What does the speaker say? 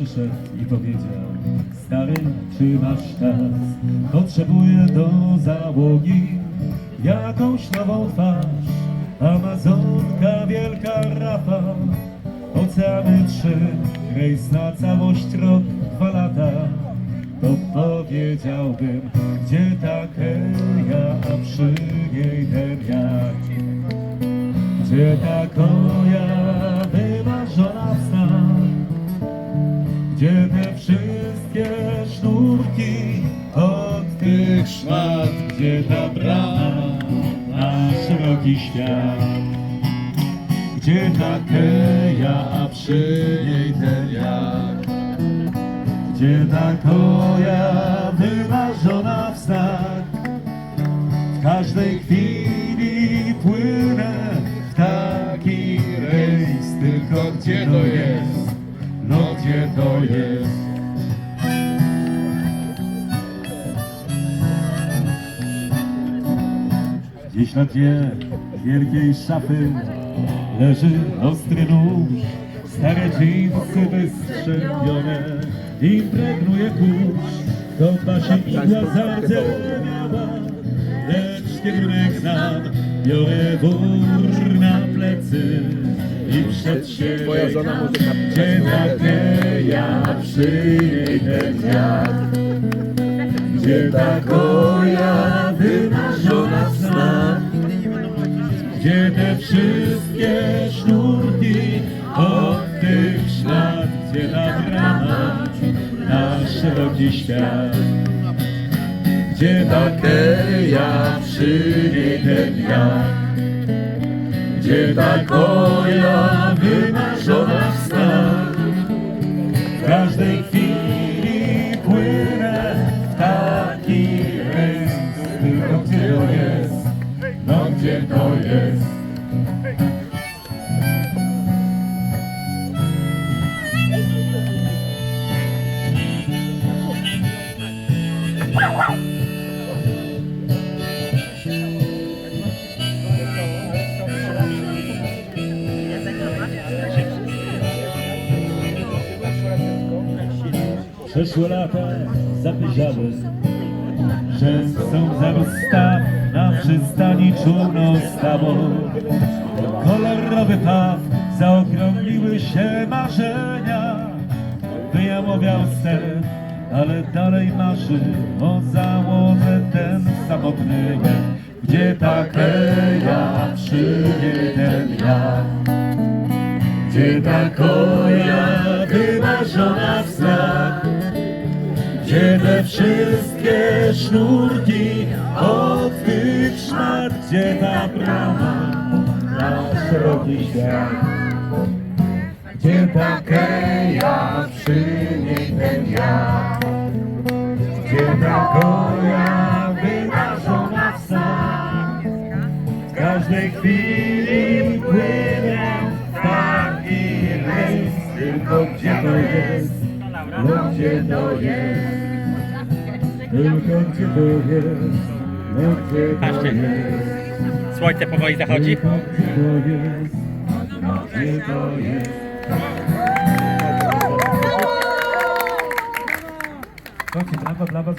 Przyszedł i powiedział Stary, czy masz czas? Potrzebuję do załogi Jakąś nową twarz. Amazonka, wielka rapa Oceany trzy Rejs na całość rok, dwa lata. To powiedziałbym Gdzie ta keja, a przy niej ten jak Gdzie ta koja gdzie te wszystkie sznurki od tych szmat, gdzie ta brama na szeroki świat, gdzie ta keja, a przy niej ten jak, gdzie ta koja wymarzona w snach, w każdej chwili płynę w taki rejs, tylko gdzie to jest? No gdzie to jest? Gdzieś na dnie wielkiej szafy leży ostry nóż, stare dżinsy wystrzępione, impregnuje kurz, to się igła zardzewiała, lecz kierunek znam, biorę wór na plecy przed siebie gdzie nadeja przy niej ten wiatr, gdzie ta koja wymarzona snach, gdzie te wszystkie sznurki od tych szmat, gdzie ta brama na szeroki świat, gdzie ta keja przy niej ten wiatr, gdzie ta koja wymarzona w snach, w każdej chwili płynę w taki rejs, tylko gdzie to jest, no gdzie to jest. Przeszłe lata zapyziały, Częstą zarosta na przystani czółno stało. Kolorowy paw, zaokrągliły się marzenia. Wyjamowiał sen, ale dalej marzy o załodze ten samotny jen. Gdzie ta keja, przy niej ten ja. Gdzie ta koja wymarzona w snach wszystkie sznurki od tych szmat Gdzie ta brama na szeroki świat. Gdzie ta keja, przy niej ten ja? Gdzie ta koja wymarzona w snach w każdej chwili płynie taki rejs, tylko gdzie to jest, no gdzie to jest, tylko gdzie to jest, gdzie to Patrzcie. jest, Słońce powoli zachodzi. tylko gdzie to jest, gdzie to jest. Brawa dla was,